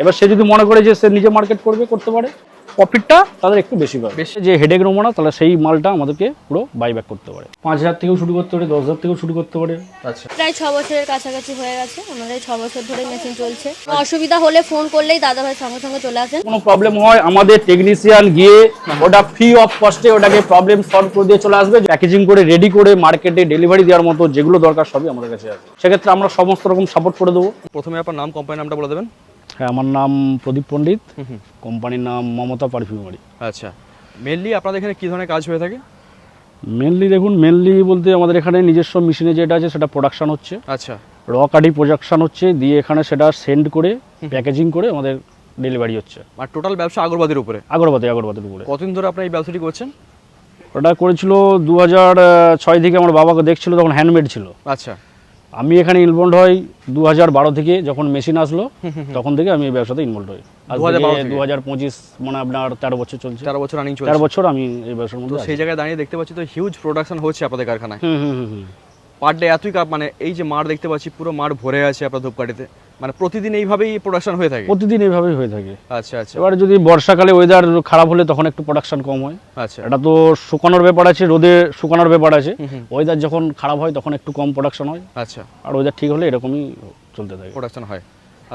এবার সে যদি মনে করে যে সে নিজে মার্কেট করবে করতে পারে প্রফিটটা তাদের একটু বেশি পাবে। বেশি যে হেডেক নেব না তাহলে সেই মালটা আমাদেরকে পুরো বাইব্যাক করতে পারে। পাঁচ হাজার থেকেও শুরু করতে পারে দশ হাজার থেকেও শুরু করতে পারে। আচ্ছা। প্রায় ছ বছরের কাছাকাছি হয়ে গেছে আমাদের ছ বছর ধরে মেশিন চলছে। অসুবিধা হলে ফোন করলেই দাদা ভাই সঙ্গে সঙ্গে চলে আসেন। কোনো প্রবলেম হয় আমাদের টেকনিশিয়ান গিয়ে ওটা ফ্রি অফ কস্টে ওটাকে প্রবলেম সলভ করে দিয়ে চলে আসবে প্যাকেজিং করে রেডি করে মার্কেটে ডেলিভারি দেওয়ার মতো যেগুলো দরকার সবই আমাদের কাছে আছে। সেক্ষেত্রে আমরা সমস্ত রকম সাপোর্ট করে দেবো। প্রথমে আপনার নাম কোম্পানির নামটা বলে দেবেন। হ্যাঁ আমার নাম প্রদীপ পণ্ডিত। কোম্পানির নাম মমতা পারফিউমারি। আচ্ছা মেনলি আপনাদের এখানে কী ধরনের কাজ হয়ে থাকে? মেনলি দেখুন মেনলি বলতে আমাদের এখানে নিজস্ব মেশিনে যেটা আছে সেটা প্রোডাকশন হচ্ছে। আচ্ছা। র কাঠি প্রোডাকশন হচ্ছে দিয়ে এখানে সেটা সেন্ড করে প্যাকেজিং করে আমাদের ডেলিভারি হচ্ছে। আর টোটাল ব্যবসা আগরবাদির উপরে? আগরবাতি আগরবাতির উপরে। কতদিন ধরে আপনার এই ব্যবসাটি করছেন? ওটা করেছিল দু হাজার ছয় থেকে আমার বাবাকে দেখছিল তখন হ্যান্ডমেড ছিল। আচ্ছা। আমি এখানে ইনভলভ হই দু হাজার বারো থেকে যখন মেশিন আসলো তখন থেকে আমি এই ব্যবসাতে ইনভলভ হই। আজ 2012 থেকে? দু হাজার পঁচিশ মানে আপনার তেরো বছর চলছে। তেরো বছর রানিং তেরো বছর আমি এই ব্যবসার মধ্যে সেই জায়গায় দাঁড়িয়ে দেখতে পাচ্ছি তো হিউজ প্রোডাকশন হচ্ছে আপনাদের কারখানায়। পার ডে এতই মানে এই যে মাঠ দেখতে পাচ্ছি পুরো মাঠ ভরে আছে আপনার ধূপকাঠিতে। মানে প্রতিদিন এইভাবেই প্রোডাকশন হয়ে থাকে? প্রতিদিন এইভাবেই হয়ে থাকে। আচ্ছা আচ্ছা। এবার যদি বর্ষাকালে ওয়েদার খারাপ হলে তখন একটু প্রোডাকশন কম হয়। আচ্ছা। এটা তো শুকানোর ব্যাপার আছে রোদে শুকানোর ব্যাপার আছে। ওয়েদার যখন খারাপ হয় তখন একটু কম প্রোডাকশন হয়। আচ্ছা। আর ওয়েদার ঠিক হলে এরকমই চলতে থাকে। প্রোডাকশন হয়।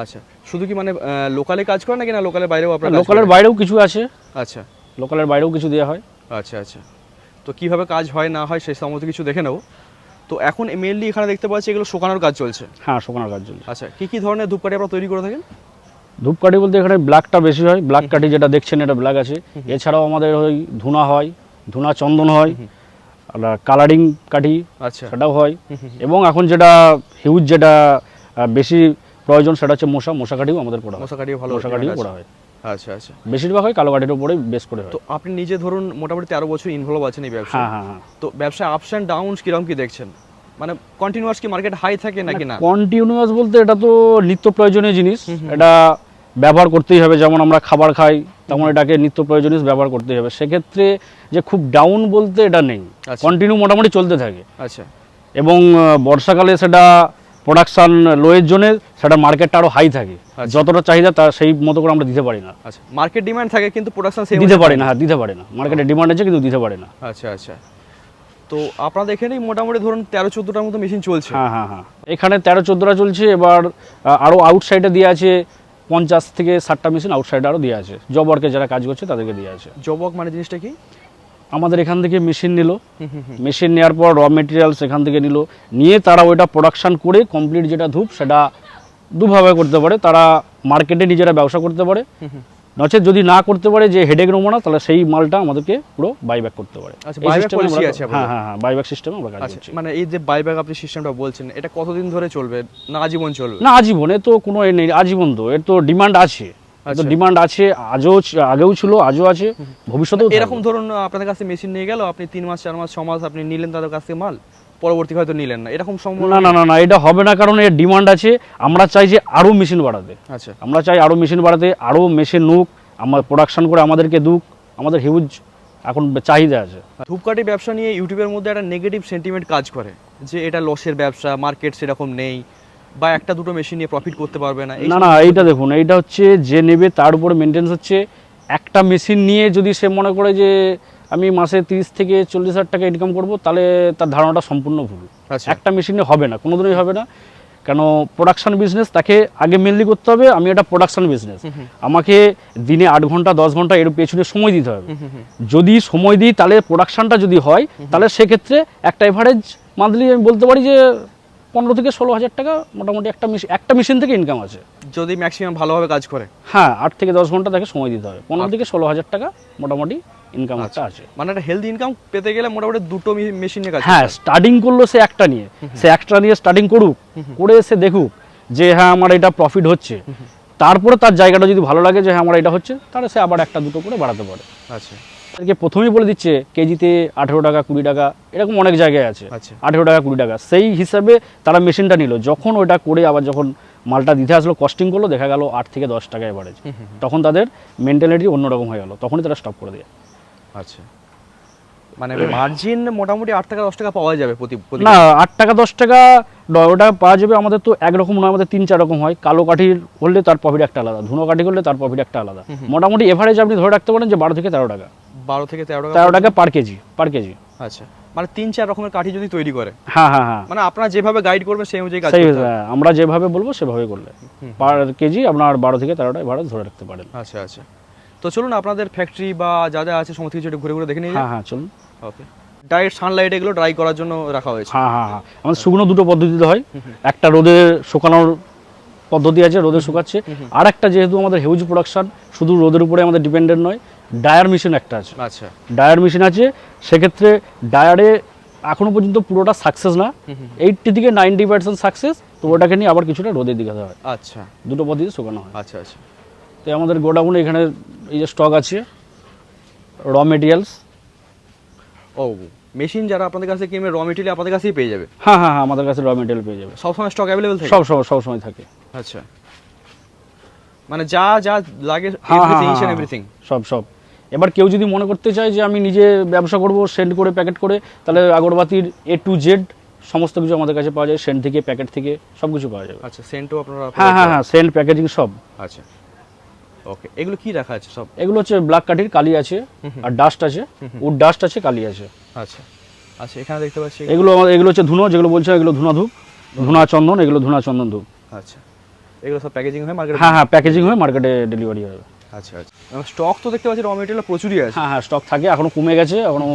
আচ্ছা। শুধু কি মানে লোকালে কাজ করে নাকি না লোকালের বাইরেও আপনার লোকালের বাইরেও কিছু আছে। আচ্ছা। লোকালের বাইরেও কিছু দেওয়া হয়। আচ্ছা আচ্ছা। তো কীভাবে কাজ হয় না হয় সেই সমস্ত কিছু দেখে নেব। তো এখন মেনলি এখানে দেখতে পাচ্ছি এগুলো শুকানোর কাজ চলছে। হ্যাঁ শুকানোর কাজ চলছে। আচ্ছা কী কী ধরনের ধূপকাঠি আপনারা তৈরি করে থাকেন? ধূপকাঠি বলতে এখানে ব্ল্যাকটা বেশি হয়। ব্ল্যাক কাঠি যেটা দেখছেন এটা ব্ল্যাক আছে। এছাড়াও আমাদের ওই ধুনা হয় ধুনা চন্দন হয় আর কালারিং কাঠি আচ্ছা। সেটাও হয়। এবং এখন যেটা হিউজ যেটা বেশি প্রয়োজন সেটা হচ্ছে মশা। মশা কাঠিও আমাদের পড়া মশা কাঠিও ভালো মশা কাঠিও করা আছে। হয়। আচ্ছা আচ্ছা। বেশিরভাগ হয় কালো কাঠির উপরে বেশ করে হয়। তো আপনি নিজে ধরুন মোটামুটি তেরো বছর ইনভলভ আছেন এই ব্যবসায়। হ্যাঁ হ্যাঁ হ্যাঁ। তো ব্যবসায় আপস অ্যান্ড ডাউনস কীরকম কি দেখছেন? মানে কন্টিনিউয়াস কি মার্কেট হাই থাকে নাকি না? কন্টিনিউয়াস বলতে এটা তো নিত্য প্রয়োজনীয় জিনিস এটা ব্যবহার করতেই হবে। যেমন আমরা খাবার খাই তেমন এটাকে নিত্য প্রয়োজনীয় ব্যবহার করতেই হবে। সেক্ষেত্রে যে খুব ডাউন বলতে এটা নেই। আচ্ছা। কন্টিনিউ মোটামুটি চলতে থাকে। আচ্ছা। এবং বর্ষাকালে সেটা প্রোডাকশন লোয়ের জন্য সেটা মার্কেটটা আরও হাই থাকে। আচ্ছা। যতটা চাহিদা তার সেই মতো করে আমরা দিতে পারি না। আচ্ছা মার্কেট ডিমান্ড থাকে কিন্তু প্রোডাকশন সেম দিতে পারি না হ্যাঁ দিতে পারি না। মার্কেটে ডিমান্ড আছে কিন্তু দিতে পারি না। আচ্ছা আচ্ছা। তো আপনারা আপনাদের এখানেই মোটামুটি ধরুন তেরো চোদ্দোটার মতো মেশিন চলছে। হ্যাঁ হ্যাঁ হ্যাঁ। এখানে তেরো চোদ্দোটা চলছে এবার আহ, আরও আউটসাইডে দিয়ে আছে পঞ্চাশ থেকে ষাটটা মেশিন আউটসাইডে আরও দিয়ে আছে। জব ওয়ার্কে যারা কাজ করছে তাদেরকে দিয়ে আছে। জবক মানে জিনিসটা কি? আমাদের এখান থেকে মেশিন নিল। মেশিন নেওয়ার পর র মেটেরিয়ালস এখান থেকে নিল। নিয়ে তারা ওইটা প্রোডাকশন করে কমপ্লিট যেটা ধূপ সেটা দুভাবে করতে পারে। তারা মার্কেটে নিজেরা ব্যবসা করতে পারে। নচেত যদি না করতে পারে যে হেডেক নেব না তাহলে সেই মালটা আমাদেরকে পুরো বাইব্যাক করতে পারে। আচ্ছা, policy আমরা- আছে হ্যাঁ হ্যাঁ হ্যাঁ বাইব্যাক সিস্টেমে আমরা কাজ আচ্ছা করছি। মানে এই যে বাইব্যাক আপনি সিস্টেমটা বলছেন এটা কতদিন ধরে চলবে? না আজীবন চলবে? না আজীবন তো কোনো এ নেই আজীবন তো এর তো ডিমান্ড আছে। তো আচ্ছা। ডিমান্ড আছে আজও আগেও ছিল আজও আছে ভবিষ্যতেও এরকম ধরুন আপনাদের কাছে মেশিন নিয়ে গেল আপনি তিন মাস চার মাস ছ মাস আপনি নিলেন তাদের কাছ থেকে মাল পরবর্তী হয়তো নিলেন না। এরকম সম্ভব না না না না এটা হবে না কারণ এর ডিমান্ড আছে আমরা চাই যে আরও মেশিন বাড়াতে। আচ্ছা। আমরা চাই আরও মেশিন বাড়াতে আরও মেশিন নুক আমার প্রোডাকশন করে আমাদেরকে দুক আমাদের হিউজ এখন চাহিদা আছে। ধূপকাঠি ব্যবসা নিয়ে ইউটিউবের মধ্যে একটা নেগেটিভ সেন্টিমেন্ট কাজ করে যে এটা লসের ব্যবসা মার্কেট সেরকম নেই বা একটা দুটো মেশিন নিয়ে প্রফিট করতে পারবে না। না না এইটা দেখুন এইটা হচ্ছে যে নেবে তার উপরে মেনটেন্স হচ্ছে। একটা মেশিন নিয়ে যদি সে মনে করে যে আমি মাসে তিরিশ থেকে চল্লিশ হাজার টাকা ইনকাম করব তাহলে তার ধারণাটা সম্পূর্ণ ভুল। আচ্ছা। একটা মেশিনে হবে না কোনোদিনই হবে না। কেন প্রোডাকশান বিজনেস তাকে আগে মেনলি করতে হবে আমি এটা প্রোডাকশান বিজনেস আমাকে দিনে আট ঘণ্টা দশ ঘণ্টা এর পেছনে সময় দিতে হবে। যদি সময় দিই তাহলে প্রোডাকশানটা যদি হয় তাহলে সেক্ষেত্রে একটা এভারেজ মান্থলি আমি বলতে পারি যে পনেরো থেকে ষোলো হাজার টাকা মোটামুটি একটা মেশিন একটা মেশিন থেকে ইনকাম আছে। যদি ম্যাক্সিমাম ভালোভাবে কাজ করে। হ্যাঁ আট থেকে দশ ঘণ্টা তাকে সময় দিতে হবে। পনেরো থেকে ষোলো হাজার টাকা মোটামুটি ইনকাম একটা আছে। মানে একটা হেলদি ইনকাম পেতে গেলে মোটামুটি দুটো মেশিন নিয়ে কাজ হ্যাঁ স্টার্টিং করল সে একটা নিয়ে। সে একটা নিয়ে স্টার্টিং করুক করে সে দেখুক যে হ্যাঁ আমার এটা প্রফিট হচ্ছে। তারপরে তার জায়গাটা যদি ভালো লাগে যে হ্যাঁ আমার এটা হচ্ছে তাহলে সে আবার একটা দুটো করে বাড়াতে পারে। আচ্ছা। তাদেরকে প্রথমেই বলে দিচ্ছে কেজিতে আঠেরো টাকা কুড়ি টাকা এরকম অনেক জায়গায় আছে। আচ্ছা। আঠেরো টাকা কুড়ি টাকা। সেই হিসাবে তারা মেশিনটা নিল। যখন ওটা করে আবার যখন মালটা দিতে আসলো কস্টিং করল দেখা গেল আট থেকে দশ টাকা এভারেজ তখন তাদের মেন্টালিটি অন্যরকম হয়ে গেল। তখনই তারা স্টপ করে দেয়। আচ্ছা। মানে মার্জিন মোটামুটি আট টাকা দশ টাকা পাওয়া যাবে প্রতি না আট টাকা দশ টাকা ওটা পাওয়া যাবে আমাদের তো একরকম নয় আমাদের তিন চার রকম হয়। কালো কাঠির করলে তার প্রফিট একটা আলাদা ধুনো কাঠি করলে তার প্রফিট একটা আলাদা। মোটামুটি এভারেজ আপনি ধরে রাখতে পারেন যে বারো থেকে তেরো টাকা। বারো থেকে তেরো টাকা তেরো টাকা পার কেজি পার কেজি। আচ্ছা। মানে তিন চার রকমের কাঠি যদি তৈরি করে। হ্যাঁ হ্যাঁ হ্যাঁ। মানে আপনারা যেভাবে গাইড করবেন সেই অনুযায়ী সেই। হ্যাঁ, আমরা যেভাবে বলব সেভাবে করলে। পার কেজি আপনার বারো থেকে তেরোটা এভারেজ ধরে রাখতে পারেন। আচ্ছা আচ্ছা। তো চলুন আপনাদের ফ্যাক্টরি বা যা যা আছে সমস্ত কিছু একটু ঘুরে ঘুরে দেখে নিয়ে হ্যাঁ হ্যাঁ চলুন। ওকে ডাইরেক্ট সানলাইট এগুলো ড্রাই করার জন্য রাখা হয়েছে। হ্যাঁ হ্যাঁ হ্যাঁ। আমাদের শুকনো দুটো পদ্ধতিতে হয়। একটা রোদে শুকানোর পদ্ধতি আছে রোদে শুকাচ্ছে। আর একটা যেহেতু আমাদের হিউজ প্রোডাকশন শুধু রোদের উপরে আমাদের ডিপেন্ডেন্ট নয় ডায়ার মেশিন একটা আছে। আচ্ছা। ডায়ার মেশিন আছে সেক্ষেত্রে ডায়ারে এখনও পর্যন্ত পুরোটা সাকসেস না। এইটটি থেকে নাইনটি পার্সেন্ট সাকসেস তো ওটাকে নিয়ে আবার কিছুটা রোদে দিতে হয়। আচ্ছা। দুটো পদ্ধতি শুকানো হয়। আচ্ছা আচ্ছা। তো আমাদের গোডাউনে এখানে এই যে স্টক আছে র মেটেরিয়ালস ও মেশিন যারা আপনাদের কাছে কিনবে র মেটেরিয়াল আপনাদের কাছেই পেয়ে যাবে? হ্যাঁ হ্যাঁ হ্যাঁ আমাদের কাছে র মেটেরিয়াল পেয়ে যাবে। সবসময় স্টক অ্যাভেলেবেল থাকে? সব সময় সব সময় থাকে। আচ্ছা। মানে যা যা লাগে হ্যাঁ, হ্যাঁ, এভরিথিং হ্যাঁ, সব সব। এবার কেউ যদি মনে করতে চায় যে আমি নিজে ব্যবসা করব সেন্ড করে প্যাকেট করে তাহলে আগরবাতির এ টু জেড সমস্ত কিছু আমাদের কাছে পাওয়া যায় সেন্ট থেকে প্যাকেট থেকে সব কিছু পাওয়া যাবে। আচ্ছা সেন্টও আপনারা হ্যাঁ হ্যাঁ হ্যাঁ সেন্ট প্যাকেজিং সব। আচ্ছা। ওকে এগুলো কি রাখা আছে সব? এগুলো হচ্ছে ব্ল্যাক কাঠির কালি আছে আর ডাস্ট আছে উড ডাস্ট আছে কালি আছে। আচ্ছা। আচ্ছা এখানে দেখতে পাচ্ছি এগুলো এগুলো হচ্ছে ধুনো যেগুলো বলছে এগুলো ধুনা ধূপ ধুনা। চন্দন এগুলো ধুনা চন্দন ধূপ। আচ্ছা। এগুলো সব প্যাকেজিং হয়ে মার্কেটে হ্যাঁ হ্যাঁ প্যাকেজিং হয়ে মার্কেটে ডেলিভারি হবে। আচ্ছা আচ্ছা। স্টক তো দেখতে পাচ্ছি র মেটেরিয়াল প্রচুরই আছে। হ্যাঁ হ্যাঁ স্টক থাকে এখনও কমে গেছে এখনও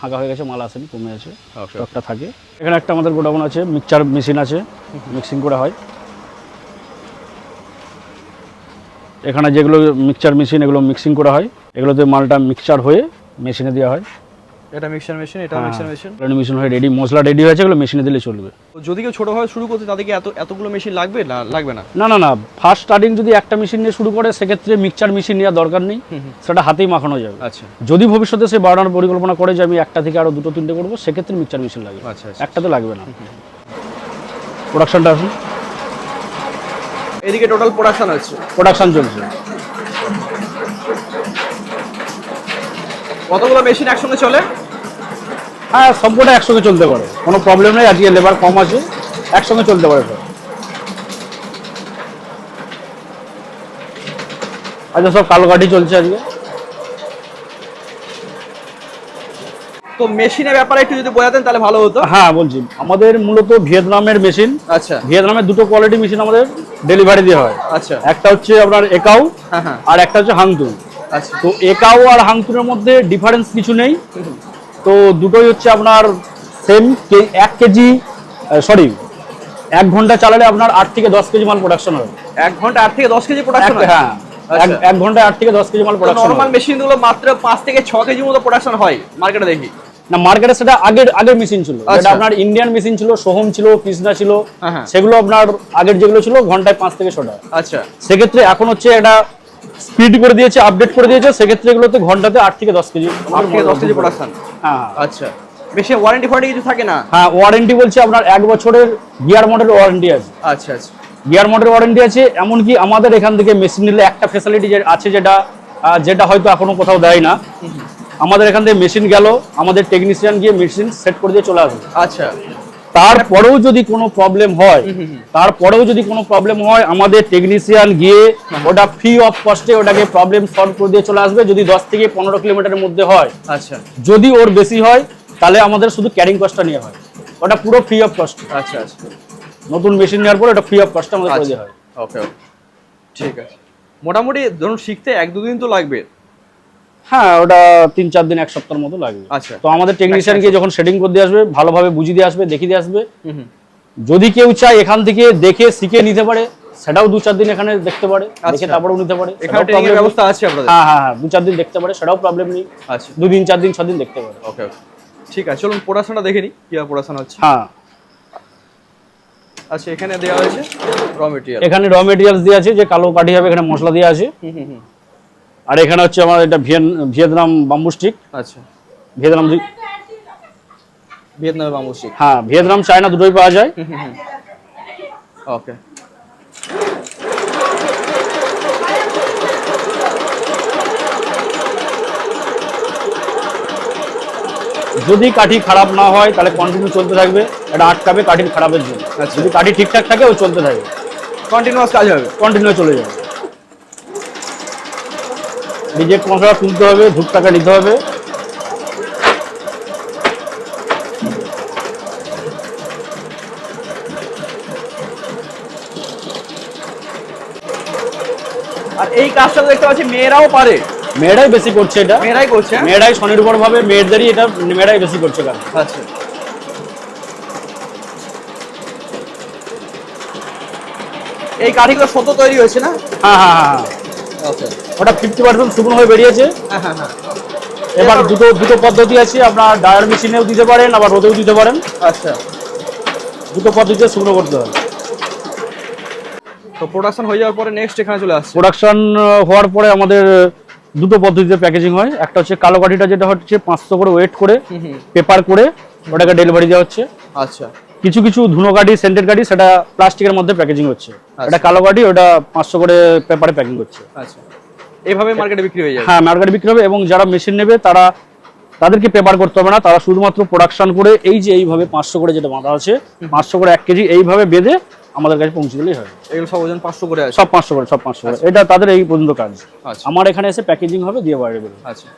ফাঁকা হয়ে গেছে মাল আসেনি কমে আছে স্টকটা থাকে। এখানে একটা আমাদের গোডাউন আছে মিক্সচার মেশিন আছে মিক্সিং করা হয়। এখানে যেগুলো মিক্সচার মেশিন এগুলো মিক্সিং করা হয় এগুলোতে মালটা মিক্সচার হয়ে মেশিনে দেওয়া হয়। এটা মিক্সার মেশিন এটা মিক্সার মেশিন মেশিন হয়ে রেডি মশলা রেডি হয়েছে এগুলো মেশিনে দিলে চলবে। যদি কেউ ছোটোভাবে শুরু করতে তাদেরকে এত এতগুলো মেশিন লাগবে না লাগবে না? না না না ফার্স্ট স্টার্টিং যদি একটা মেশিন নিয়ে শুরু করে সেক্ষেত্রে মিক্সচার মেশিন নেওয়ার দরকার নেই। সেটা হাতেই মাখানো যাবে। আচ্ছা। যদি ভবিষ্যতে সে বাড়ানোর পরিকল্পনা করে যে আমি একটা থেকে আরও দুটো তিনটে করব সেক্ষেত্রে মিক্সচার মেশিন লাগবে। আচ্ছা আচ্ছা। একটাতে লাগবে না। প্রোডাকশনটা আসুন। এদিকে টোটাল প্রোডাকশন আছে প্রোডাকশন চলছে। কতগুলো মেশিন একসঙ্গে চলে? হ্যাঁ সবকটা একসঙ্গে চলতে পারে। কোনো প্রবলেম নেই আজকে লেবার কম আছে একসঙ্গে চলতে পারে সব আচ্ছা সব কালো কাঠি চলছে আজকে। তো মেশিনের ব্যাপারে একটু যদি বোঝাতেন তাহলে ভালো হতো। হ্যাঁ বলছি। আমাদের মূলত ভিয়েতনামের মেশিন আচ্ছা। ভিয়েতনামের দুটো কোয়ালিটি মেশিন আমাদের ডেলিভারি দেওয়া হয়। আচ্ছা। একটা হচ্ছে আপনার একাউ হ্যাঁ হ্যাঁ। আর একটা হচ্ছে আচ্ছা তো একাউ আর হাংতুনের মধ্যে ডিফারেন্স কিছু নেই। তো দুটোই হচ্ছে আপনার সেম এক কেজি সরি এক ঘণ্টা চালালে আপনার আট থেকে দশ কেজি মাল প্রোডাকশন হবে। এক ঘণ্টা আট থেকে দশ কেজি প্রোডাকশন হ্যাঁ? এক- আচ্ছা। এক ঘন্টায় আট থেকে দশ কেজি মাল প্রোডাকশন নর্মাল মেশিনগুলো মাত্র পাঁচ থেকে ছ কেজি মতো প্রোডাকশন হয় মার্কেটে দেখি। না মার্কেটে সেটা আগের আগের মেশিন ছিল। যেটা আচ্ছা। আপনার ইন্ডিয়ান মেশিন ছিল সোহম ছিল কৃষ্ণা ছিল হ্যাঁ, হ্যাঁ। সেগুলো আপনার আগের যেগুলো ছিল ঘন্টায় পাঁচ থেকে ছটা। আচ্ছা। সেক্ষেত্রে এখন হচ্ছে এটা স্পিড করে দিয়েছে আপডেট করে দিয়েছে সেক্ষেত্রে এগুলোতে ঘন্টাতে আট থেকে দশ কেজি। আট থেকে দশ কেজি প্রোডাকশন হ্যাঁ। আচ্ছা। বেশি ওয়ারেন্টি ফোয়ারেন্টি কিছু থাকে না? হ্যাঁ ওয়ারেন্টি বলছে আপনার এক বছরের গিয়ার মডেল ওয়ারেন্টি আছে। আচ্ছা আচ্ছা। গিয়ার মডেল ওয়ারেন্টি আছে এমনকি আমাদের এখান থেকে মেশিন নিলে একটা ফ্যাসিলিটি আছে যেটা যেটা হয়তো এখনও কোথাও দেয় না। আমাদের এখান থেকে মেশিন গেল আমাদের টেকনিশিয়ান গিয়ে মেশিন সেট করে দিয়ে চলে আসবে আচ্ছা। তারপরেও যদি কোনো প্রবলেম হয় তারপরেও যদি কোনো প্রবলেম হয় আমাদের টেকনিশিয়ান গিয়ে ওটা ফ্রি অফ কস্টে ওটাকে প্রবলেম সলভ করে দিয়ে চলে আসবে। যদি দশ থেকে পনেরো কিলোমিটারের মধ্যে হয় আচ্ছা। যদি ওর বেশি হয় তাহলে আমাদের শুধু ক্যারিং কস্টটা নিয়ে হয়। ওটা পুরো ফ্রি অফ কস্ট আচ্ছা আচ্ছা। নতুন মেশিন নেওয়ার পর ওটা ফ্রি অফ কস্ট আমাদের দেওয়া হয়। ওকে ঠিক আছে। মোটামুটি ধরুন শিখতে এক দুদিন তো লাগবে। হ্যাঁ ওটা তিন চার দিন এক সপ্তাহের মতো লাগবে। আচ্ছা। তো আমাদের টেকনিশিয়ান গিয়ে যখন সেটিং করে দিয়ে আসবে ভালোভাবে বুঝিয়ে দিয়ে আসবে দেখিয়ে দিয়ে আসবে। যদি কেউ চায় এখান থেকে দেখে শিখে নিতে পারে সেটাও দু চার দিন এখানে দেখতে পারে দেখে আচ্ছা। তারপরেও নিতে পারে এখানে ট্রেনিং এর ব্যবস্থা আছে আপনাদের? হ্যাঁ হ্যাঁ হ্যাঁ দু চার দিন দেখতে পারে সেটাও প্রবলেম নেই। আচ্ছা। দুদিন চার দিন ছ দিন দেখতে পারে। ওকে ঠিক আছে চলুন পড়াশোনা দেখে নিই কীভাবে পড়াশোনা হচ্ছে। হ্যাঁ। আচ্ছা এখানে দেওয়া হয়েছে র মেটেরিয়াল এখানে র মেটেরিয়ালস দিয়ে আছে যে কালো কাঠি হবে এখানে মশলা দিয়ে আছে। হুম হুম। আর এখানে হচ্ছে আমার এটা ভিয়েন ভিয়েতনাম বাম্বু স্টিক আচ্ছা। ভিয়েতনাম ভিয়েতনামে বাম্বু শিখ হ্যাঁ ভিয়েতনাম চায়না দুটোই পাওয়া যায়। ওকে। যদি কাঠি খারাপ না হয় তাহলে কন্টিনিউ চলতে থাকবে। এটা আটকাবে কাঠির খারাপের জন্য। আচ্ছা। যদি কাঠি ঠিকঠাক থাকে ও চলতে থাকবে। কন্টিনিউয়াস কাজ হবে। কন্টিনিউ চলে যাবে। রিজেক্ট মশলা তুলতে হবে ধূপ টাকা নিতে হবে। আর এই কাজটা দেখতে পাচ্ছি মেয়েরাও পারে। মেয়েরাই বেশি করছে এটা। মেয়েরাই করছে? মেয়েরাই স্বনির্ভর ভাবে মেয়েদেরই এটা মেয়েরাই বেশি করছে কাজ। আচ্ছা। এই কাঠিগুলো সত্য তৈরি হয়েছে না? হ্যাঁ হ্যাঁ হ্যাঁ হ্যাঁ। ওটা ফিফটি পার্সেন্ট শুকনো হয়ে বেরিয়েছে। এবার দুটো দুটো পদ্ধতি আছে আপনার ডায়ার মেশিনেও দিতে পারেন আবার রোদেও দিতে পারেন। আচ্ছা। দুটো পদ্ধতিতে শুকনো করতে হবে। তো প্রোডাকশন হয়ে যাওয়ার পরে নেক্সট এখানে চলে আসছে। প্রোডাকশন হওয়ার পরে আমাদের দুটো পদ্ধতিতে প্যাকেজিং হয়। একটা হচ্ছে কালো কাঠিটা যেটা হচ্ছে পাঁচশো করে ওয়েট করে পেপার করে ওটাকে ডেলিভারি দেওয়া হচ্ছে। আচ্ছা। কিছু কিছু ধুনো গাড়ি সেন্টেড কাঠি সেটা প্লাস্টিকের মধ্যে প্যাকেজিং হচ্ছে। এটা কালো কাঠি ওটা পাঁচশো করে পেপারে প্যাকিং করছে আচ্ছা। এইভাবে মার্কেটে বিক্রি হয়ে যাবে? হ্যাঁ মার্কেটে বিক্রি হবে এবং যারা মেশিন নেবে তারা তাদেরকে পেপার করতে হবে না। তারা শুধুমাত্র প্রোডাকশন করে এই যে এইভাবে পাঁচশো করে যেটা বাঁধা আছে পাঁচশো করে এক কেজি এইভাবে বেঁধে আমাদের কাছে পৌঁছে দিলেই হয়। এগুলো সব ওজন পাঁচশো করে সব পাঁচশো করে সব পাঁচশো করে। এটা তাদের এই পর্যন্ত কাজ। আচ্ছা। আমার এখানে এসে প্যাকেজিং হবে দিয়ে বাইরে বেরোবে আচ্ছা।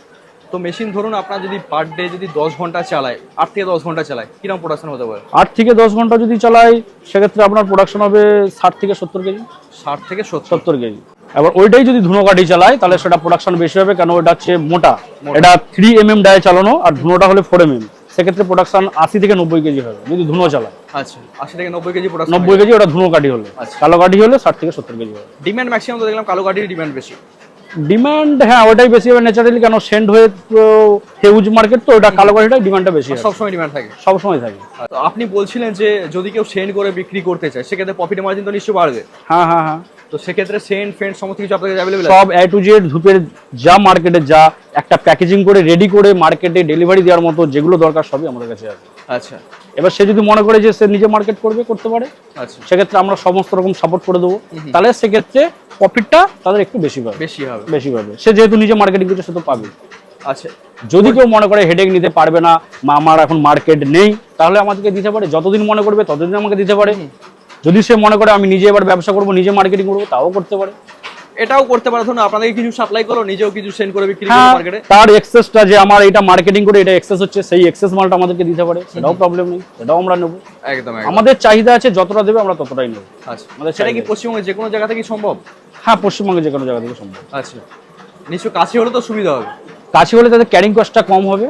তো মেশিন ধরুন আপনার যদি পার ডে যদি দশ ঘণ্টা চালায় আট থেকে দশ ঘণ্টা চালায় কীরকম প্রোডাকশন হতে পারে? আট থেকে দশ ঘণ্টা যদি চালায় সেক্ষেত্রে আপনার প্রোডাকশন হবে ষাট থেকে সত্তর কেজি। ষাট থেকে সত্তর। কেজি। এবার ওইটাই যদি ধুনো কাঠি চালায় তাহলে সেটা প্রোডাকশন বেশি হবে কেন ওটা হচ্ছে মোটা। এটা থ্রি এম এম ডায়ে চালানো আর ধুনোটা হলে ফোর এম এম সেক্ষেত্রে প্রোডাকশন আশি থেকে নব্বই কেজি হবে যদি ধুনো চালায়। আচ্ছা আশি থেকে নব্বই কেজি প্রোডাকশন নব্বই কেজি ওটা ধুনো কাঠি হলে। আচ্ছা। কালো কাঠি হলে ষাট থেকে সত্তর কেজি হবে। ডিমান্ড ম্যাক্সিমাম তো দেখলাম কালো গাড়ির ডিমান্ড বেশি। ডিমান্ড হ্যাঁ ওটাই বেশি হবে ন্যাচারালি কেন সেন্ড হয়ে হিউজ মার্কেট তো ওটা কালো কালোটাই ডিমান্ডটা বেশি সবসময় ডিমান্ড থাকে। সবসময় থাকে। আপনি বলছিলেন যে যদি কেউ সেন্ড করে বিক্রি করতে চায় সেক্ষেত্রে প্রফিট মার্জিন তো নিশ্চয়ই বাড়বে। হ্যাঁ হ্যাঁ হ্যাঁ। তো সেক্ষেত্রে সেন্ট ফেন্ট সমস্ত কিছু আপনাদের অ্যাভেলেবল সব এ টু জেড ধূপের যা মার্কেটে যা একটা প্যাকেজিং করে রেডি করে মার্কেটে ডেলিভারি দেওয়ার মতো যেগুলো দরকার সবই আমাদের কাছে আছে। আচ্ছা। এবার সে যদি মনে করে যে সে নিজে মার্কেট করবে করতে পারে আচ্ছা। সেক্ষেত্রে আমরা সমস্ত রকম সাপোর্ট করে দেবো। তাহলে সেক্ষেত্রে প্রফিটটা তাদের একটু বেশি পাবে। বেশি হবে। বেশি পাবে। সে যেহেতু নিজে মার্কেটিং করছে সে তো পাবে আচ্ছা। যদি কেউ মনে করে হেডেক নিতে পারবে না আমার এখন মার্কেট নেই তাহলে আমাদেরকে দিতে পারে। যতদিন মনে করবে ততদিন আমাকে দিতে পারে। যদি সে মনে করে আমি নিজে এবার ব্যবসা করব নিজে মার্কেটিং করব তাও করতে পারে। এটাও করতে পারে। ধরুন আপনাদেরকে কিছু সাপ্লাই করো নিজেও কিছু সেন্ড করে বিক্রি করো হ্যাঁ মার্কেটে তার এক্সেসটা যে আমার এটা মার্কেটিং করে এটা এক্সেস হচ্ছে সেই এক্সেস মালটা আমাদেরকে দিতে পারে সেটাও প্রবলেম নেই সেটাও আমরা নেব। একদম আমাদের চাহিদা আছে যতটা দেবে আমরা ততটাই নেব। আচ্ছা আমাদের সেটা কি পশ্চিমবঙ্গে যে কোনো জায়গা থেকে সম্ভব? হ্যাঁ পশ্চিমবঙ্গে যে কোনো জায়গা থেকে সম্ভব। আচ্ছা নিশ্চয় কাছে হলে তো সুবিধা হবে। কাছে হলে তাদের ক্যারিং কস্টটা কম হবে।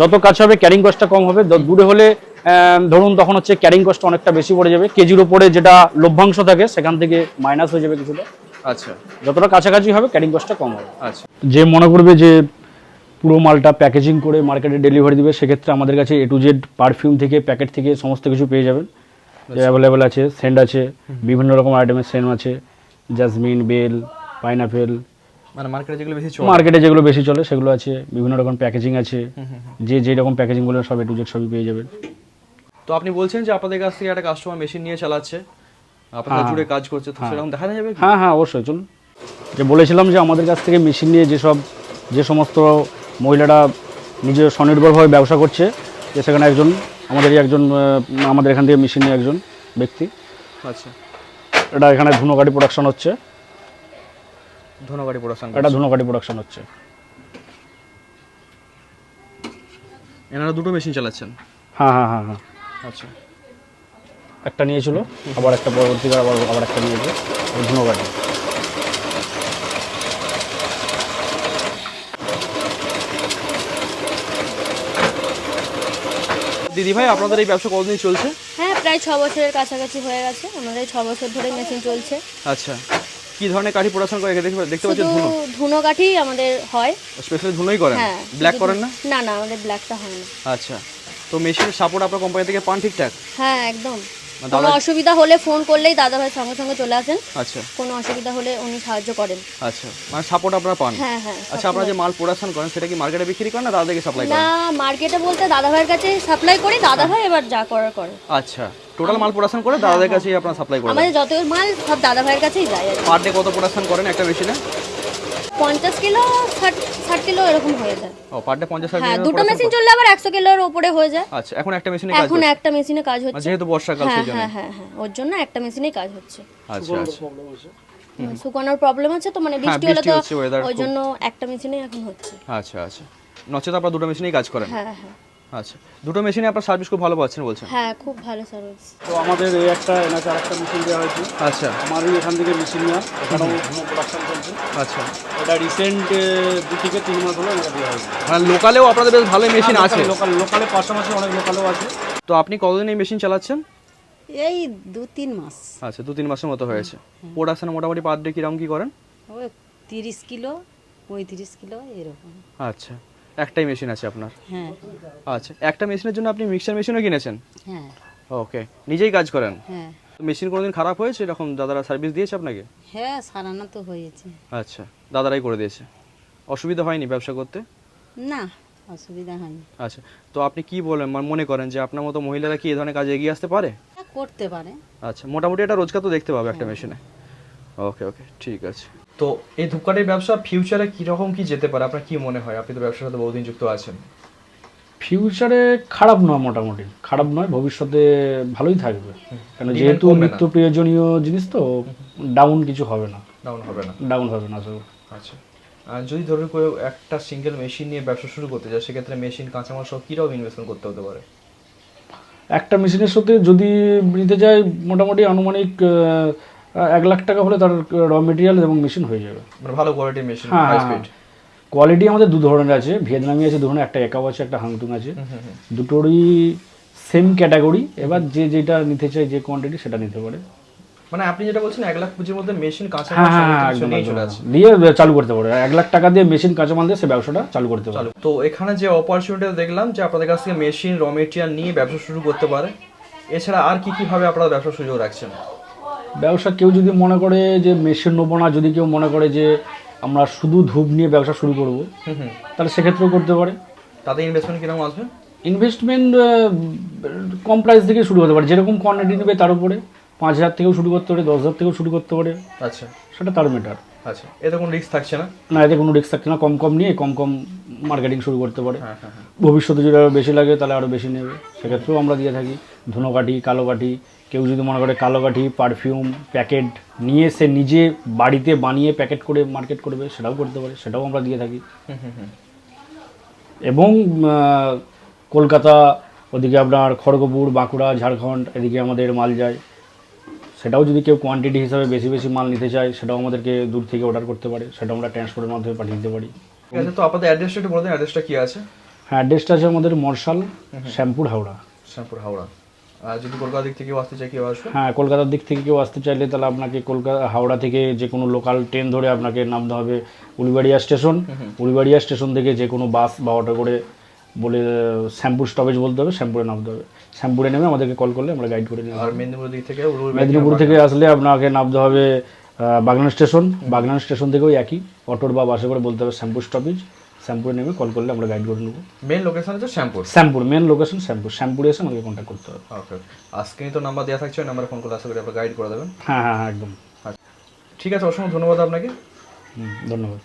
যত কাছে হবে ক্যারিং কস্টটা কম হবে। দূরে হলে ধরুন তখন হচ্ছে ক্যারিং কস্ট অনেকটা বেশি পড়ে যাবে। কেজির উপরে যেটা লভ্যাংশ থাকে সেখান থেকে মাইনাস হয়ে যাবে কিছুটা। আচ্ছা। যতটা কাছাকাছি হবে ক্যারিং কস্টটা কম হবে। আচ্ছা। যে মনে করবে যে পুরো মালটা প্যাকেজিং করে মার্কেটে ডেলিভারি দিবে সেক্ষেত্রে আমাদের কাছে এ টু জেড পারফিউম থেকে প্যাকেট থেকে সমস্ত কিছু পেয়ে যাবেন। যে অ্যাভেলেবেল আছে সেন্ট আছে বিভিন্ন রকম আইটেমের সেন্ট আছে জাসমিন বেল পাইনাপেল মানে মার্কেটে যেগুলো বেশি চলে। মার্কেটে যেগুলো বেশি চলে সেগুলো আছে বিভিন্ন রকম প্যাকেজিং আছে। যে যে রকম প্যাকেজিং বলে সব এ টু জেড সবই পেয়ে যাবেন। তো আপনি বলছেন যে আপনাদের কাছ থেকে একটা কাস্টমার মেশিন নিয়ে চালাচ্ছে। আপনাদের হ্যাঁ। জুড়ে কাজ করছে তো সেরকম দেখা যাবে হ্যাঁ হ্যাঁ অবশ্যই চলুন। যে বলেছিলাম যে আমাদের কাছ থেকে মেশিন নিয়ে যেসব যে সমস্ত মহিলারা নিজে স্বনির্ভরভাবে ব্যবসা করছে যে সেখানে একজন আমাদেরই একজন আমাদের এখান থেকে মেশিন নিয়ে একজন ব্যক্তি। আচ্ছা। এটা এখানে ধুনোকাটি প্রোডাকশন হচ্ছে। ধন্যবাদ প্রোডাকশন এটা ধুনোকাটি প্রোডাকশন হচ্ছে। এনারা দুটো মেশিন চালাচ্ছেন? হ্যাঁ হ্যাঁ হ্যাঁ হ্যাঁ। আচ্ছা। একটা নিয়েছিল আবার একটা পরবর্তীকালে আবার আবার একটা নিয়েছে ধুনোকাটি দিদি ভাই আপনাদের এই ব্যবসা কতদিন চলছে? হ্যাঁ প্রায় ছ বছরের কাছাকাছি হয়ে গেছে আমাদের ছ বছর ধরে মেশিন চলছে। আচ্ছা। কি ধরনের কাঠি প্রোডাকশন করে দেখতে পাচ্ছেন ধুনো? ধুনো কাঠি আমাদের হয়। স্পেশালি ধুনোই করেন? হ্যাঁ ব্ল্যাক করেন না? না না আমাদের ব্ল্যাকটা হয় না। আচ্ছা। তো মেশিনের সাপোর্ট আপনার কোম্পানি থেকে পান ঠিকঠাক? হ্যাঁ একদম। মানে কোনো অসুবিধা হলে ফোন করলেই দাদা ভাই সঙ্গে সঙ্গে চলে আসেন। আচ্ছা। কোনো অসুবিধা হলে উনি সাহায্য করেন। আচ্ছা। মানে সাপোর্ট আপনারা পান? হ্যাঁ হ্যাঁ আচ্ছা আপনারা যে মাল প্রোডাকশন করেন সেটা কি মার্কেটে বিক্রি করেন না দাদাকে সাপ্লাই করেন? না মার্কেটে বলতে দাদা ভাইয়ের কাছে সাপ্লাই করি দাদা ভাই এবার যা করার করে। আচ্ছা। টোটাল মাল প্রোডাকশন করে দাদাদের কাছেই আপনারা সাপ্লাই করেন আমাদের যত মাল সব দাদা ভাইয়ের কাছেই যায় পার ডে কত প্রোডাকশন করেন একটা মেশিনে পঞ্চাশ কিলো ষাট ষাট কিলো এরকম হয়ে যায়। ও পার ডে পঞ্চাশ ষাট হ্যাঁ দুটো মেশিন চললে আবার একশো কিলোর উপরে হয়ে যায়। আচ্ছা এখন একটা মেশিনে কাজ এখন একটা মেশিনে কাজ মানে হচ্ছে। যেহেতু বর্ষাকাল হ্যাঁ সেই জন্য। হ্যাঁ হ্যাঁ হ্যাঁ ওর জন্য একটা মেশিনেই কাজ হচ্ছে। আচ্ছা আচ্ছা। শুকানোর প্রবলেম আছে তো মানে বৃষ্টি হলে হ্যাঁ, তো ওই জন্য একটা মেশিনেই এখন হচ্ছে। আচ্ছা আচ্ছা। নচেত আপনারা দুটো মেশিনেই কাজ করেন? হ্যাঁ হ্যাঁ। আচ্ছা দুটো মেশিনে আপনার সার্ভিস খুব ভালো পাচ্ছেন বলছেন? হ্যাঁ খুব ভালো সার্ভিস তো আমাদের এই একটা এনাকে আরেকটা মেশিন দেওয়া হয়েছে। আচ্ছা। আমারই এখান থেকে মেশিন নেওয়া এখানেও প্রোডাকশন চলছে। আচ্ছা। এটা রিসেন্ট দু থেকে তিন মাস হলো এনাকে দেওয়া হয়েছে। মানে লোকালেও আপনাদের বেশ ভালোই মেশিন আছে। লোকাল লোকালে পাশাপাশি অনেক লোকালেও আছে। তো আপনি কতদিন এই মেশিন চালাচ্ছেন? এই দু তিন মাস। আচ্ছা দু তিন মাসের মতো হয়েছে। প্রোডাকশনে মোটামুটি পার ডে কীরকম কি করেন? ওই তিরিশ কিলো পঁয়ত্রিশ কিলো এরকম। আচ্ছা। একটাই মেশিন আছে আপনার? হ্যাঁ। আচ্ছা একটা মেশিনের জন্য আপনি মিক্সার মেশিনও কিনেছেন? হ্যাঁ। ওকে নিজেই কাজ করেন? হ্যাঁ। মেশিন কোনোদিন খারাপ হয়েছে? এরকম দাদারা সার্ভিস দিয়েছে আপনাকে? হ্যাঁ সারানো তো হয়েছে। আচ্ছা দাদারাই করে দিয়েছে। অসুবিধা হয়নি ব্যবসা করতে? না অসুবিধা হয়নি। আচ্ছা তো আপনি কি বলেন মানে করেন যে আপনার মতো মহিলারা কি এই ধরনের কাজে এগিয়ে আসতে পারে? হ্যাঁ, করতে পারে। আচ্ছা মোটামুটি এটা রোজগার তো দেখতে পাবে একটা মেশিনে। ওকে ওকে ঠিক আছে। তো এই ধূপকাঠির ব্যবসা ফিউচারে কীরকম কি যেতে পারে? আপনার কি মনে হয়? আপনি তো ব্যবসার সাথে বহুদিন যুক্ত আছেন। ফিউচারে খারাপ নয় মোটামুটি। খারাপ নয় ভবিষ্যতে ভালোই থাকবে। কেন যেহেতু নিত্য প্রয়োজনীয় জিনিস তো ডাউন কিছু হবে না। ডাউন হবে না। ডাউন হবে না আচ্ছা। আর যদি ধরুন কেউ একটা সিঙ্গেল মেশিন নিয়ে ব্যবসা শুরু করতে চায় সেক্ষেত্রে মেশিন কাঁচামাল সব কীরকম ইনভেস্টমেন্ট করতে হতে পারে? একটা মেশিনের সাথে যদি নিতে যায় মোটামুটি আনুমানিক এক লাখ টাকা হলে তার র মেটেরিয়াল এবং মেশিন হয়ে যাবে। মানে ভালো কোয়ালিটির মেশিন হ্যাঁ হাই। স্পিড কোয়ালিটি আমাদের দু ধরনের আছে। ভিয়েতনামি আছে ধরুন একটা একাও আছে একটা হাংতুং আছে। দুটোরই সেম ক্যাটাগরি এবার যে যেটা নিতে চায় যে কোয়ান্টিটি সেটা নিতে পারে। মানে আপনি যেটা বলছেন এক লাখ পুঁজির মধ্যে মেশিন কাঁচামাল হ্যাঁ হ্যাঁ হ্যাঁ, দিয়ে চালু করতে পারে। এক লাখ টাকা দিয়ে মেশিন কাঁচামাল দিয়ে সে ব্যবসাটা চালু করতে পারে। তো এখানে যে অপরচুনিটি দেখলাম যে আপনাদের কাছ থেকে মেশিন র মেটেরিয়াল নিয়ে ব্যবসা শুরু করতে পারে এছাড়া আর কি কি ভাবে আপনারা ব্যবসা সুযোগ রাখছেন? ব্যবসা কেউ যদি মনে করে যে মেশিন নেব না যদি কেউ মনে করে যে আমরা শুধু ধূপ নিয়ে ব্যবসা শুরু করব তাহলে সেক্ষেত্রেও করতে পারে। তাতে ইনভেস্টমেন্ট কীরকম আসবে? ইনভেস্টমেন্ট কম প্রাইস থেকে শুরু হতে পারে। যেরকম কোয়ান্টিটি নেবে তার উপরে পাঁচ হাজার থেকেও শুরু করতে পারে দশ হাজার থেকেও শুরু করতে পারে। আচ্ছা। সেটা তার মেটার আচ্ছা এতে কোনো রিস্ক থাকছে না? না এতে কোনো রিস্ক থাকছে না কম কম নিয়ে কম কম মার্কেটিং শুরু করতে পারে। হ্যাঁ হ্যাঁ হ্যাঁ। ভবিষ্যতে যদি আরও বেশি লাগে তাহলে আরও বেশি নেবে। সেক্ষেত্রেও আমরা দিয়ে থাকি ধুনোকাঠি কালো কাঠি। কেউ যদি মনে করে কালো কাঠি পারফিউম প্যাকেট নিয়ে সে নিজে বাড়িতে বানিয়ে প্যাকেট করে মার্কেট করবে সেটাও করতে পারে সেটাও আমরা দিয়ে থাকি। এবং কলকাতা ওদিকে আপনার খড়গপুর বাঁকুড়া ঝাড়খণ্ড এদিকে আমাদের মাল যায় সেটাও যদি কেউ কোয়ান্টিটি হিসাবে বেশি বেশি মাল নিতে চায় সেটাও আমাদেরকে দূর থেকে অর্ডার করতে পারে। সেটা আমরা ট্রান্সপোর্টের মাধ্যমে পাঠিয়ে দিতে পারি। ঠিক আছে তো আপনাদের অ্যাড্রেসটা একটু বলে দিন অ্যাড্রেসটা কি আছে? হ্যাঁ অ্যাড্রেসটা আছে আমাদের মর্শাল শ্যামপুর হাওড়া। শ্যামপুর হাওড়া। আর যদি কলকাতা দিক থেকে কেউ আসতে চায় কেউ আসবে? হ্যাঁ কলকাতার দিক থেকে কেউ আসতে চাইলে তাহলে আপনাকে কলকাতা হাওড়া থেকে যে কোনো লোকাল ট্রেন ধরে আপনাকে নামতে হবে উলিবাড়িয়া স্টেশন উলিবাড়িয়া স্টেশন থেকে যে কোনো বাস বা অটো করে বলে শ্যামপুর স্টপেজ বলতে হবে শ্যাম্পুরে নামতে হবে। শ্যামপুরে নেমে আমাদেরকে কল করলে আমরা গাইড করে নেব। আর মেদিনীপুর দিক থেকে মেদিনীপুর থেকে আসলে আপনাকে নামতে হবে বাগনান স্টেশন। বাগনান স্টেশন থেকেও একই অটোর বা বাসে করে বলতে হবে শ্যামপুর স্টপেজ শ্যামপুরে নেমে কল করলে আমরা গাইড করে নেব। মেন লোকেশন হচ্ছে Shyampur? Shyampur main location Shyampur. শ্যামপুরে এসে আমাকে কন্ট্যাক্ট করতে হবে। ওকে আজকে তো নাম্বার দেওয়া থাকছে নাম্বারে ফোন করে আশা করি আপনার গাইড করে দেবেন। হ্যাঁ হ্যাঁ হ্যাঁ একদম। ঠিক আছে অসংখ্য ধন্যবাদ আপনাকে। হুম, ধন্যবাদ।